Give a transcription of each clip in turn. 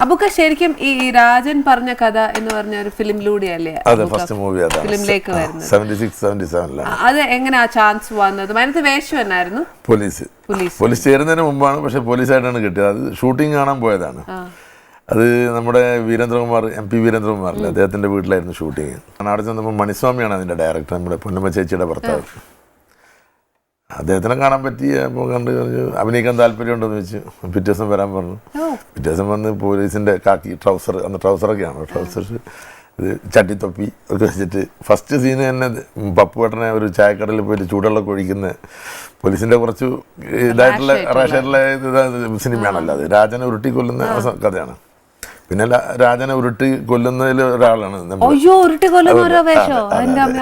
അബുക്ക ശരിക്കും ഈ രാജൻ പറഞ്ഞ കഥ എന്ന് പറഞ്ഞ ഒരു ഫിലിമിലൂടെയല്ലേ അതെ ഫസ്റ്റ് മൂവി അതാണ്. ഫിലിമിലേക്ക് വരുന്നത്. സിക്സ് സെവനിലാണ് അത് എങ്ങനെ ആ ചാൻസ് വന്നത്? അതിനകത്ത് വേഷം എന്നായിരുന്നു? പോലീസ്. പോലീസ്. പോലീസ് ചേരുന്നതിന് മുമ്പാണ് പക്ഷെ പോലീസായിട്ടാണ് കിട്ടിയത്. അത് ഷൂട്ടിംഗ് കാണാൻ പോയതാണ്. അത് നമ്മുടെ വീരേന്ദ്രകുമാർ എം പി വീരേന്ദ്രകുമാറില്ലേ? അദ്ദേഹത്തിന്റെ വീട്ടിലായിരുന്നു ഷൂട്ടിങ് അവിടെ ചെന്നപ്പോൾ മണിസ്വാമിയാണ് അതിന്റെ ഡയറക്ടർ നമ്മുടെ പൊന്നമ്മ ചേച്ചിയുടെ ഭർത്താവ്. അദ്ദേഹത്തിനെ കാണാൻ പറ്റി അപ്പോൾ കണ്ട് പറഞ്ഞു അഭിനയിക്കാൻ താല്പര്യമുണ്ടെന്ന് വെച്ച് പിറ്റേ ദിവസം വരാൻ പറഞ്ഞു. പിറ്റേ ദിവസം വന്ന് പോലീസിന്റെ കാക്കി ട്രൗസർ അന്ന് ട്രൗസറൊക്കെയാണ്. ട്രൗസർ ഇത് ചട്ടിത്തൊപ്പി ഒക്കെ വെച്ചിട്ട് ഫസ്റ്റ് സീന് തന്നെ പപ്പു പപ്പുവേട്ടനെ ഒരു ചായക്കടയിൽ പോയിട്ട് ചൂടുള്ള കൊഴിക്കുന്ന പോലീസിന്റെ കുറച്ച് ഇതായിട്ടുള്ള റേഷനിലെ സിനിമയാണല്ലോ അത്. രാജനെ ഉരുട്ടിക്കൊല്ലുന്ന കഥയാണ്. പിന്നെ രാജനെ ഉരുട്ടി കൊല്ലുന്നതിൽ ഒരാളാണ് അയ്യോ ഉരുട്ടി കൊല്ലുന്ന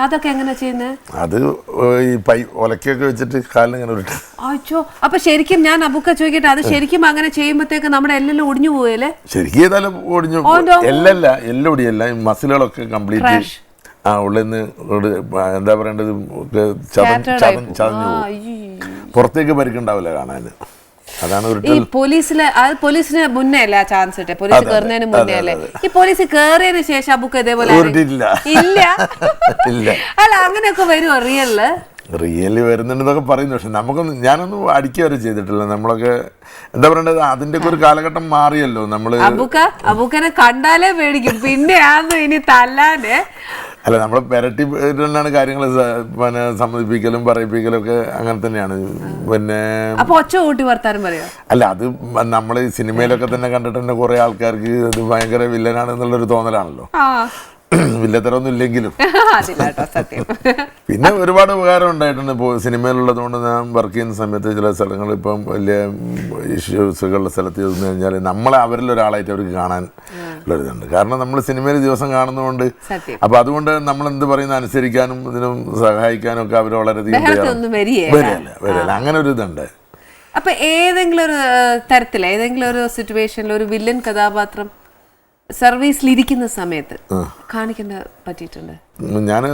അതൊക്കെ എങ്ങനെ ചെയ്യുന്നത് അത് ഈ പൈ ഒലക്കൊക്കെ വെച്ചിട്ട് കാലിൽ ഇങ്ങനെ ഉരുട്ടി. അയ്യോ അപ്പൊ ശരിക്കും ഞാൻ അബുക്ക ചോദിക്കട്ടെ അത് ശരിക്കും അങ്ങനെ ചെയ്യുമ്പോഴത്തേക്ക് നമ്മുടെ എല്ലാം ഒടിഞ്ഞു പോയല്ലേ ശരിക്കും ഏതായാലും ഒടിഞ്ഞു എല്ലല്ല എല്ലാം ഒടിയല്ല മസിലുകളൊക്കെ കംപ്ലീറ്റ് ആ ഉള്ളിൽ നിന്ന് എന്താ പറയേണ്ടത്? ചതഞ്ഞ്. പുറത്തേക്ക് പരിക്കുണ്ടാവില്ല കാണാൻ. അതാണ് ഈ പോലീസിലെ പോലീസിന് മുന്നേ അല്ലേ ആ ചാൻസ് കിട്ടിയ? പോലീസ് കയറുന്നതിന് മുന്നേ അല്ലേ ഈ പോലീസ് കയറിയതിന് ശേഷം ബുക്ക് ഇതേപോലെ ഇല്ല. അല്ല അങ്ങനെയൊക്കെ വരുമോ റിയലിൽ റിയലി വരുന്നുണ്ടെന്നൊക്കെ പറയുന്നു. പക്ഷെ നമുക്കൊന്നും ഞാനൊന്നും അടിക്കുക വരെ ചെയ്തിട്ടില്ല. നമ്മളൊക്കെ എന്താ പറയണ്ടത്? അതിന്റെ ഒരു കാലഘട്ടം മാറിയല്ലോ നമ്മൾ. അബുക്ക അബുക്കനെ കണ്ടാലേ പേടിക്കും. പിന്നെയാന്ന് ഇനി തല്ലാന്. അല്ല നമ്മൾ പെരട്ടി തന്നെയാണ് കാര്യങ്ങൾ പിന്നെ സമ്മതിപ്പിക്കലും പറയിപ്പിക്കലും ഒക്കെ അങ്ങനെ തന്നെയാണ്. പിന്നെ അപ്പൊ ഒച്ച കൂട്ടി വർത്താനം പറയോ? അല്ല അത് നമ്മൾ സിനിമയിലൊക്കെ തന്നെ കണ്ടിട്ട് തന്നെ കുറെ ആൾക്കാർക്ക് ഇത് ഭയങ്കര വില്ലനാണ് എന്നുള്ളൊരു തോന്നലാണല്ലോ വില്ലത്തരമൊന്നും ഇല്ലെങ്കിലും പിന്നെ ഒരുപാട് ഉപകാരം ഉണ്ടായിട്ടുണ്ട്. ഇപ്പോൾ സിനിമയിലുള്ളത് കൊണ്ട് ഞാൻ വർക്ക് ചെയ്യുന്ന സമയത്ത് ചില സ്ഥലങ്ങൾ ഇപ്പം വലിയ ഇഷ്യൂസുകളുടെ സ്ഥലത്ത് ചെന്ന് കഴിഞ്ഞാൽ നമ്മളെ അവരിൽ ഒരാളായിട്ട് അവർക്ക് കാണാൻ ഉള്ളൊരിതുണ്ട്. കാരണം നമ്മൾ സിനിമയിൽ ദിവസം കാണുന്നതുകൊണ്ട് അപ്പം അതുകൊണ്ട് നമ്മൾ എന്ത് പറയുന്ന? അനുസരിക്കാനും ഇതിനും സഹായിക്കാനും ഒക്കെ അവർ വളരെയധികം വരില്ല വരില്ല അങ്ങനെ ഒരു ഇതുണ്ട്. അപ്പൊ ഏതെങ്കിലും ഒരു തരത്തിൽ ഏതെങ്കിലും ഒരു സിറ്റുവേഷനിൽ ഒരു വില്ലൻ കഥാപാത്രം സർവീസിൽ ഇരിക്കുന്ന സമയത്ത് കാണിക്കേണ്ട പറ്റിയിട്ടുണ്ട്. ഞാൻ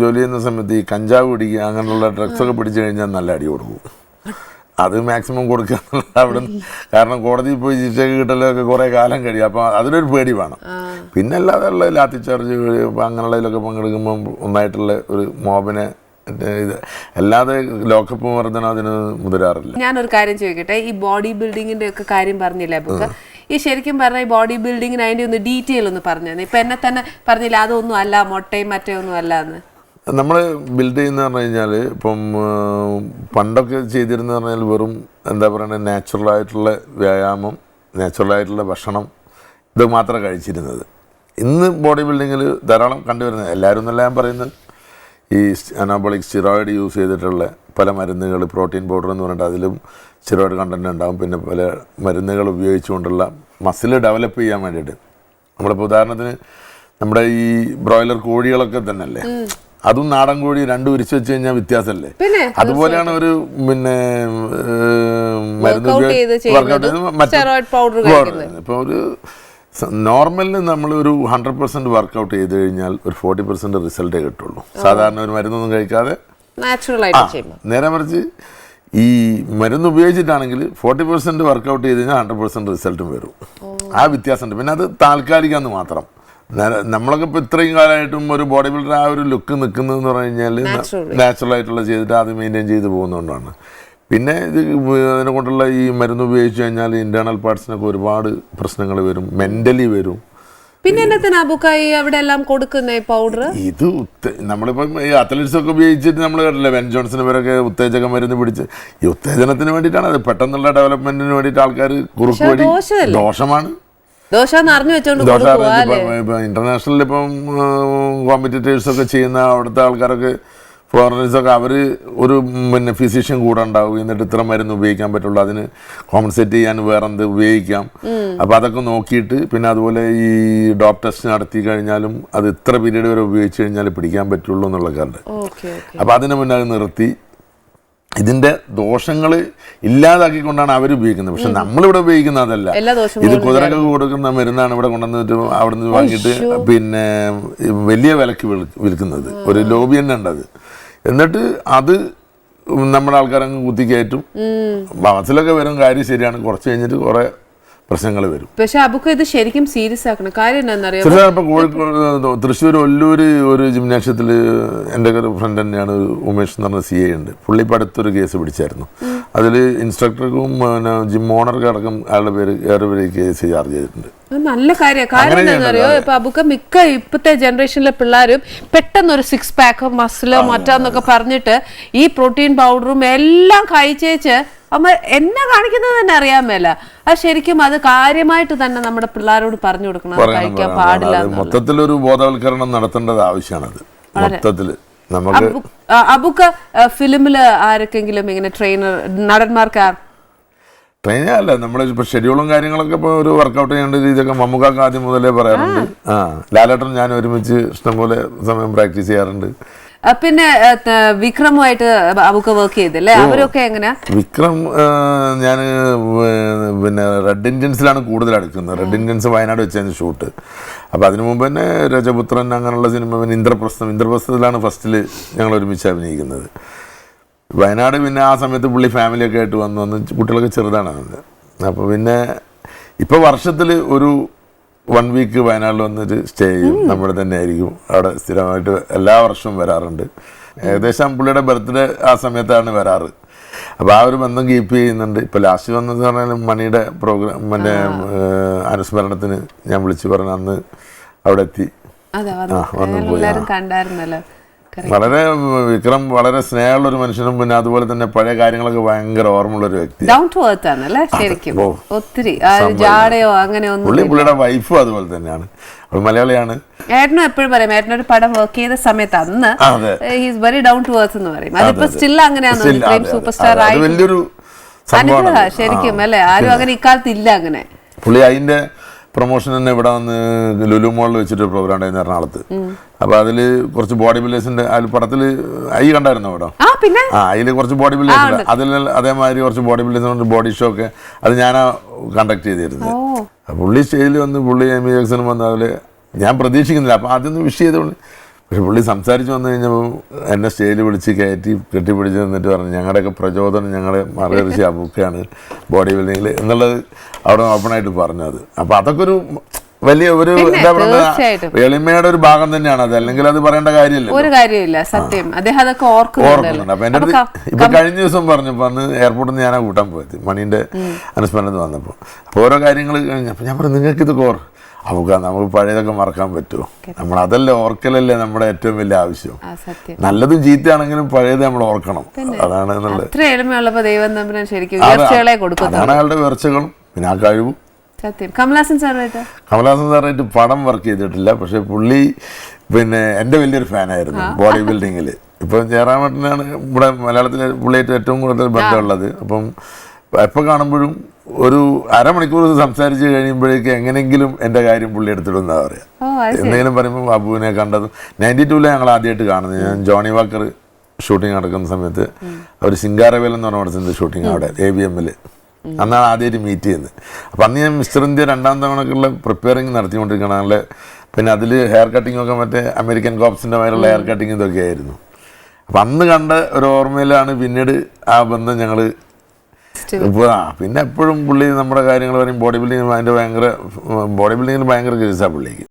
ജോലി ചെയ്യുന്ന സമയത്ത് ഈ കഞ്ചാവ് പിടിക്കുക അങ്ങനെയുള്ള ഡ്രഗ്സ് ഒക്കെ പിടിച്ചു കഴിഞ്ഞാൽ നല്ല അടി കൊടുക്കും. അത് മാക്സിമം കൊടുക്കുക അവിടെ കാരണം കോടതിയിൽ പോയി ശിക്ഷ കിട്ടലൊക്കെ കുറേ കാലം കഴിയും. അപ്പോൾ അതിനൊരു പേടി വേണം. പിന്നെ അല്ലാതെ ഉള്ള ലാത്തി ചാർജ് അങ്ങനെയുള്ളതിലൊക്കെ പങ്കെടുക്കുമ്പോൾ ഒന്നായിട്ടുള്ള ഒരു മോബിനെ ഇത് അല്ലാതെ ലോക്കപ്പ് മർദ്ദനം അതിന് മുതിരാറില്ല. ഞാനൊരു കാര്യം ചോദിക്കട്ടെ? ഈ ബോഡി ബിൽഡിങ്ങിന്റെ ഒക്കെ കാര്യം പറഞ്ഞില്ലേ ബുക്ക് ഈ ശരിക്കും പറഞ്ഞ ഈ ബോഡി ബിൽഡിങ്ങിന് അതിന്റെ ഒന്ന് ഡീറ്റെയിൽ ഒന്ന് പറഞ്ഞു ഇപ്പൊ എന്നെ തന്നെ പറഞ്ഞില്ല അതൊന്നും അല്ല മുട്ടയും മറ്റേ ഒന്നും അല്ല എന്ന്. നമ്മൾ ബിൽഡ് ചെയ്യുന്ന പറഞ്ഞു കഴിഞ്ഞാൽ ഇപ്പം പണ്ടൊക്കെ ചെയ്തിരുന്ന പറഞ്ഞാൽ വെറും എന്താ പറയുക നാച്ചുറൽ ആയിട്ടുള്ള വ്യായാമം നാച്ചുറൽ ആയിട്ടുള്ള ഭക്ഷണം ഇത് മാത്രം കഴിച്ചിരുന്നത്. ഇന്ന് ബോഡി ബിൽഡിങ്ങിൽ ധാരാളം കണ്ടുവരുന്നത് എല്ലാവരും എന്നല്ല ഞാൻ പറയുന്നത്. ഈ അനാബോളിക് സ്റ്റിറോയിഡ് യൂസ് ചെയ്തിട്ടുള്ള പല മരുന്നുകൾ പ്രോട്ടീൻ പൗഡർ എന്ന് പറഞ്ഞിട്ട് അതിലും സ്റ്റിറോയിഡ് കണ്ടന്റ് ഉണ്ടാകും പിന്നെ പല മരുന്നുകൾ ഉപയോഗിച്ചുകൊണ്ടുള്ള മസിൽ ഡെവലപ്പ് ചെയ്യാൻ വേണ്ടിയിട്ട്. നമ്മളിപ്പോൾ ഉദാഹരണത്തിന് നമ്മുടെ ഈ ബ്രോയിലർ കോഴികളൊക്കെ തന്നെ അല്ലേ അതും നാടൻ കോഴി രണ്ടും ഉരിച്ചു വെച്ച് കഴിഞ്ഞാൽ വ്യത്യാസമല്ലേ? അതുപോലെയാണ് ഒരു പിന്നെ മരുന്ന് വർക്കൗട്ട്. ഇപ്പൊ ഒരു നോർമലിന് നമ്മൾ ഒരു ഹൺഡ്രഡ് പെർസെന്റ് വർക്കൗട്ട് ചെയ്ത് കഴിഞ്ഞാൽ ഒരു ഫോർട്ടി പെർസെന്റ് റിസൾട്ടേ കിട്ടുള്ളൂ. സാധാരണ ഒരു മരുന്നൊന്നും കഴിക്കാതെ നേരെ മറിച്ച് ഈ മരുന്ന് ഉപയോഗിച്ചിട്ടാണെങ്കിൽ ഫോർട്ടി പെർസെന്റ് വർക്കൗട്ട് ചെയ്ത് കഴിഞ്ഞാൽ ഹൺഡ്രഡ് പെർസെന്റ് റിസൾട്ടും വരും. ആ വ്യത്യാസമുണ്ട്. പിന്നെ അത് താൽക്കാലികമെന്ന് മാത്രം. നമ്മളൊക്കെ ഇപ്പോൾ ഇത്രയും കാലമായിട്ടും ഒരു ബോഡി ബിൽഡർ ആ ഒരു ലുക്ക് നിൽക്കുന്നതെന്ന് പറഞ്ഞു കഴിഞ്ഞാൽ നാച്ചുറൽ ആയിട്ടുള്ള ചെയ്തിട്ട് അത് മെയിന്റെയിൻ ചെയ്ത് പോകുന്നതുകൊണ്ടാണ്. പിന്നെ ഇത് അതിനെ കൊണ്ടുള്ള ഈ മരുന്ന് ഉപയോഗിച്ച് കഴിഞ്ഞാൽ ഇന്റേണൽ പാർട്സിനൊക്കെ ഒരുപാട് പ്രശ്നങ്ങൾ വരും. മെന്റലി വരും. പിന്നെ എന്നത്തിന് അബുക്കായി അവിടെ എല്ലാം കൊടുക്കുന്ന പൗഡർ ഇത് നമ്മളിപ്പം ഈ അത്ലറ്റ്സ് ഒക്കെ ഉപയോഗിച്ചിട്ട് നമ്മൾ കണ്ടില്ലേ വെൻ ജോൺസിന് പേരൊക്കെ ഉത്തേജക മരുന്ന് പിടിച്ച്. ഈ ഉത്തേജനത്തിന് വേണ്ടിയിട്ടാണ് അത് പെട്ടെന്നുള്ള ഡെവലപ്മെന്റിന് വേണ്ടിയിട്ട് ആൾക്കാർ കുറുക്ക് വഴി ദോഷമാണ്. ദോശ വെച്ചോണ്ട് ഇന്റർനാഷണൽ ഇപ്പം കോമ്പറ്റീറ്റേഴ്സ് ഒക്കെ ചെയ്യുന്ന അവിടുത്തെ ആൾക്കാരൊക്കെ ഫോറിനേഴ്സ് ഒക്കെ അവർ ഒരു പിന്നെ ഫിസിഷ്യൻ കൂടെ ഉണ്ടാവും. എന്നിട്ട് ഇത്ര മരുന്ന് ഉപയോഗിക്കാൻ പറ്റുള്ളൂ. അതിന് കോമ്പൻസേറ്റ് ചെയ്യാൻ വേറെ എന്ത് ഉപയോഗിക്കാം. അപ്പോൾ അതൊക്കെ നോക്കിയിട്ട് പിന്നെ അതുപോലെ ഈ ഡോപ് ടെസ്റ്റ് നടത്തി കഴിഞ്ഞാലും അത് ഇത്ര പീരീഡ് വരെ ഉപയോഗിച്ച് കഴിഞ്ഞാൽ പിടിക്കാൻ പറ്റുള്ളൂ എന്നുള്ള കാര്യം. അപ്പോൾ അതിന് മുന്നേ അത് നിർത്തി. ഇതിന്റെ ദോഷങ്ങൾ ഇല്ലാതാക്കിക്കൊണ്ടാണ് അവർ ഉപയോഗിക്കുന്നത്. പക്ഷെ നമ്മളിവിടെ ഉപയോഗിക്കുന്ന അതല്ല. ഇത് കുതിരക്ക് കൊടുക്കുന്ന മരുന്നാണ് ഇവിടെ കൊണ്ടുവന്നിട്ട് അവിടെ നിന്ന് വാങ്ങിയിട്ട് പിന്നെ വലിയ വിലക്ക് വിൽ- വിൽക്കുന്നത്. ഒരു ലോബി തന്നെ ഉണ്ട് അത് എന്നിട്ട് അത് നമ്മുടെ ആൾക്കാരങ്ങ് കുത്തിക്കയറ്റും. ബസ്സിലൊക്കെ വരും കാര്യം ശരിയാണ്. കുറച്ച് കഴിഞ്ഞിട്ട് കുറെ പ്രശ്നങ്ങൾ വരും. പക്ഷെ അബുക്ക് ഇത് ശരിക്കും സീരിയസ് ആക്കണം. കാര്യം എന്താണെന്നറിയാം? ഇപ്പൊ കോഴിക്കോട് തൃശ്ശൂർ ഒല്ലൂർ ഒരു ജിംനാഷ്യത്തിൽ എന്റെ ഒരു ഫ്രണ്ട് തന്നെയാണ് ഉമേഷ് എന്ന് പറഞ്ഞ സി ഐ ഉണ്ട്. പുള്ളി ഇപ്പം അടുത്തൊരു കേസ് പിടിച്ചായിരുന്നു. അതിൽ ഇൻസ്ട്രക്ടർക്കും പിന്നെ ജിം ഓണർക്കും അടക്കം അയാളുടെ പേര് ഏറെ പേര് കേസ് ചാർജ് ചെയ്തിട്ടുണ്ട്. നല്ല കാര്യമാണ് കാരണം എന്താണെന്നറിയോ ഇപ്പൊ അബുക്ക മിക്ക ഇപ്പത്തെ ജനറേഷനിലെ പിള്ളേരും പെട്ടെന്ന് ഒരു സിക്സ് പാക്ക് മസിലോ മറ്റാന്നൊക്കെ പറഞ്ഞിട്ട് ഈ പ്രോട്ടീൻ പൗഡറും എല്ലാം കഴിച്ചേച്ച് അമ്മ എന്നെ കാണിക്കുന്നത് തന്നെ അറിയാൻ മേല. അത് ശരിക്കും അത് കാര്യമായിട്ട് തന്നെ നമ്മുടെ പിള്ളേരോട് പറഞ്ഞു കൊടുക്കണം. കഴിക്കാൻ പാടില്ല മൊത്തത്തിൽ മൊത്തത്തിലൊരു ബോധവൽക്കരണം നടത്തേണ്ടത് ആവശ്യമാണത്. മൊത്തത്തിൽ. നമുക്ക് അബുക്ക ഫിലിമിൽ ആരൊക്കെങ്കിലും ഇങ്ങനെ ട്രെയിനർ നടന്മാർക്ക് ട്രെയിനല്ല നമ്മൾ അല്ല നമ്മൾ ഇപ്പൊ ഷെഡ്യൂളും കാര്യങ്ങളൊക്കെ ഇപ്പൊ ഒരു വർക്കൗട്ട് ചെയ്യേണ്ട രീതിയൊക്കെ മമ്മൂക്കാക്ക് ആദ്യം മുതലേ പറയാറുണ്ട്. ആ. ലാലേട്ടൻ ഞാൻ ഒരുമിച്ച് ഇഷ്ടംപോലെ സമയം പ്രാക്ടീസ് ചെയ്യാറുണ്ട്. പിന്നെ വിക്രമുമായിട്ട് അബുക്ക വർക്ക് ചെയ്തല്ലേ? അവരൊക്കെ എങ്ങനെയാ? വിക്രം ഞാൻ പിന്നെ റെഡ് ഇന്ത്യൻസിലാണ് കൂടുതൽ അടുക്കുന്നത്. റെഡ് ഇന്ത്യൻസ് വയനാട് വെച്ചാണ് ഷൂട്ട് അപ്പോൾ അതിനു മുമ്പ് തന്നെ രജപുത്രൻ അങ്ങനെയുള്ള സിനിമ പിന്നെ ഇന്ദ്രപ്രസ്ഥം. ഇന്ദ്രപ്രസ്ഥത്തിലാണ് ഫസ്റ്റിൽ ഞങ്ങൾ ഒരുമിച്ച് അഭിനയിക്കുന്നത്. വയനാട് പിന്നെ ആ സമയത്ത് പുള്ളി ഫാമിലിയൊക്കെ ആയിട്ട് വന്ന് വന്ന് കുട്ടികളൊക്കെ ചെറുതാണ്. അപ്പോൾ പിന്നെ ഇപ്പോൾ വർഷത്തിൽ ഒരു വൺ വീക്ക് വയനാട്ടിൽ വന്നൊരു സ്റ്റേ ചെയ്യും. നമ്മുടെ തന്നെ ആയിരിക്കും. അവിടെ സ്ഥിരമായിട്ട് എല്ലാ വർഷവും വരാറുണ്ട്. ഏകദേശം പുള്ളിയുടെ ബർത്ത്ഡേ ആ സമയത്താണ് വരാറ്. അപ്പോൾ ആ ഒരു ബന്ധം കീപ്പ് ചെയ്യുന്നുണ്ട്. ഇപ്പോൾ ലാസ്റ്റ് വന്നതെന്ന് പറഞ്ഞാൽ മണിയുടെ പ്രോഗ്രാം മറ്റേ അനുസ്മരണത്തിന് ഞാൻ വിളിച്ചു പറഞ്ഞു അന്ന് അവിടെ എത്തി. ആ, വന്നു പോയി. വളരെ വിക്രം വളരെ സ്നേഹമുള്ള ഒരു മനുഷ്യനും പിന്നെ അതുപോലെ തന്നെ പഴയ കാര്യങ്ങളൊക്കെ ഭയങ്കര ഓർമ്മയുള്ള ഒരു വ്യക്തി. ഡൗൺ ടു എർത്ത് ആണല്ലേ? ശരിക്കും. ഒത്തിരി ഒരു ജാടയോ അങ്ങനെ ഒന്നും പുള്ളി പുള്ളിയുടെ വൈഫും അതുപോലെ തന്നെയാണ്. അവൾ മലയാളിയാണ്. ഏട്ടനും എപ്പോഴും പറയും ഏട്ടനൊരു പടം വർക്ക് ചെയ്ത സമയത്ത് അന്ന്. He's very down to earth എന്ന് പറയും. അതിപ്പോ സ്റ്റിൽ അങ്ങനെയാണ് സൂപ്പർ സ്റ്റാർ. ആയി വലിയൊരു ശരിക്കും അല്ലേ? ആരും അങ്ങനെ ഇക്കാലത്ത് ഇല്ല അങ്ങനെ. പുള്ളി അതിന്റെ പ്രൊമോഷൻ തന്നെ ഇവിടെ വന്ന് ലുലു മോളിൽ വെച്ചിട്ട് പ്രോഗ്രാം ഉണ്ടായിരുന്നു എറണാകുളത്ത്. അപ്പൊ അതിൽ കുറച്ച് ബോഡി ബിൽഡേഴ്സിന്റെ അതിൽ പടത്തിൽ ഐ കണ്ടായിരുന്നു അവിടെ? ആ അതിൽ കുറച്ച് ബോഡി ബിൽഡേഴ്സ് അതിൽ അതേമാതിരി കുറച്ച് ബോഡി ബിൽഡേഴ്സ് ബോഡി ഷോ ഒക്കെ. അത് ഞാനാ കണ്ടക്ട് ചെയ്തിരുന്നത്. പുള്ളി സ്റ്റേജിൽ വന്ന് പുള്ളി എം ജാക്സൺ വന്ന് അതിൽ ഞാൻ പ്രതീക്ഷിക്കുന്നില്ല. അപ്പം ആദ്യം വിഷ് ചെയ്തോണ്ട് പക്ഷെ പുള്ളി സംസാരിച്ച് വന്നു കഴിഞ്ഞപ്പോൾ എന്നെ സ്റ്റേജിൽ വിളിച്ച് കയറ്റി കെട്ടിപ്പിടിച്ച് നിന്നിട്ട് പറഞ്ഞു ഞങ്ങളുടെയൊക്കെ പ്രചോദനം ഞങ്ങൾ മറികറിച്ച് ആ ബുക്കാണ് ബോഡി ബിൽഡിങ്ങിൽ എന്നുള്ളത് അവിടെ ഓപ്പണായിട്ട് പറഞ്ഞത്. അപ്പോൾ അതൊക്കെ ഒരു വലിയ ഒരു എന്താ. പറയുക എളിമയുടെ ഒരു ഭാഗം തന്നെയാണ് അത്. അല്ലെങ്കിൽ അത് പറയേണ്ട കാര്യമില്ല ഒരു കാര്യമില്ല സത്യം. അദ്ദേഹം അതൊക്കെ ഓർക്കുന്നുണ്ട്. അപ്പൊ എന്റെ അടുത്ത് ഇപ്പൊ കഴിഞ്ഞ ദിവസം പറഞ്ഞു അന്ന് എയർപോർട്ടിൽ നിന്ന് ഞാനാ കൂട്ടാൻ പോയത് മണിന്റെ അനുസ്മരണത്തിൽ വന്നപ്പോൾ അപ്പോൾ ഓരോ കാര്യങ്ങൾ അപ്പൊ ഞാൻ പറഞ്ഞു നിങ്ങൾക്ക് ഇത് ഓർ നമുക്ക് നമുക്ക് പഴയതൊക്കെ മറക്കാൻ പറ്റുമോ? നമ്മൾ അതല്ല ഓർക്കലല്ലേ നമ്മുടെ ഏറ്റവും വലിയ ആവശ്യം. നല്ലതും ചീത്തയാണെങ്കിലും പഴയത് നമ്മൾ ഓർക്കണം. അതാണ് എന്നുള്ളത്. അതാണ് അയാളുടെ ഉയർച്ചകളും പിന്നെ ആ കഴിവും. സത്യം. കമലാസൻ സാറുമായിട്ട് കമലഹാസൻ സാറായിട്ട് പടം വർക്ക് ചെയ്തിട്ടില്ല. പക്ഷെ പുള്ളി പിന്നെ എന്റെ വലിയൊരു ഫാനായിരുന്നു ബോഡി ബിൽഡിങ്ങിൽ. ഇപ്പം ജയറാമേട്ടനാണ് ഇവിടെ മലയാളത്തിലെ പുള്ളിയായിട്ട് ഏറ്റവും കൂടുതൽ ബന്ധമുള്ളത്. അപ്പം എപ്പോൾ കാണുമ്പോഴും ഒരു അരമണിക്കൂർ സംസാരിച്ച് കഴിയുമ്പോഴേക്ക് എങ്ങനെങ്കിലും എന്റെ കാര്യം പുള്ളി എടുത്തിടുന്ന പറയുക എന്തെങ്കിലും പറയുമ്പോൾ ബാബുവിനെ കണ്ടത്. നയന്റി ടൂലെ ഞങ്ങൾ ആദ്യമായിട്ട് കാണുന്നത്. ഞാൻ ജോണി വാക്കർ ഷൂട്ടിംഗ് നടക്കുന്ന സമയത്ത് അവർ സിംഗാരവേൽ എന്ന് പറഞ്ഞ പടത്തിന്റെ ഷൂട്ടിംഗ് അവിടെ എ ബി എമ്മിൽ അന്നാണ് ആദ്യമായിട്ട് മീറ്റ് ചെയ്യുന്നത്. അപ്പം അന്ന് ഞാൻ മിസ്റ്റർ ഇന്ത്യ രണ്ടാം തവണക്കുള്ള പ്രിപ്പയറിങ് നടത്തിക്കൊണ്ടിരിക്കണം അല്ലെ പിന്നെ അതിൽ ഹെയർ കട്ടിംഗ് ഒക്കെ മറ്റേ അമേരിക്കൻ കോപ്സിന്റെ മേലുള്ള ഹെയർ കട്ടിങ് ഇതൊക്കെ ആയിരുന്നു. അപ്പം അന്ന് കണ്ട ഒരു ഓർമ്മയിലാണ് പിന്നീട് ആ ബന്ധം ഞങ്ങൾ. ഇപ്പോൾ ആ പിന്നെ എപ്പോഴും പുള്ളി നമ്മുടെ കാര്യങ്ങൾ പറയും ബോഡി ബിൽഡിങ്ങിൽ അതിന്റെ ഭയങ്കര ബോഡി ബിൽഡിങ്ങിൽ ഭയങ്കര ക്രീസാണ് പുള്ളിക്ക്.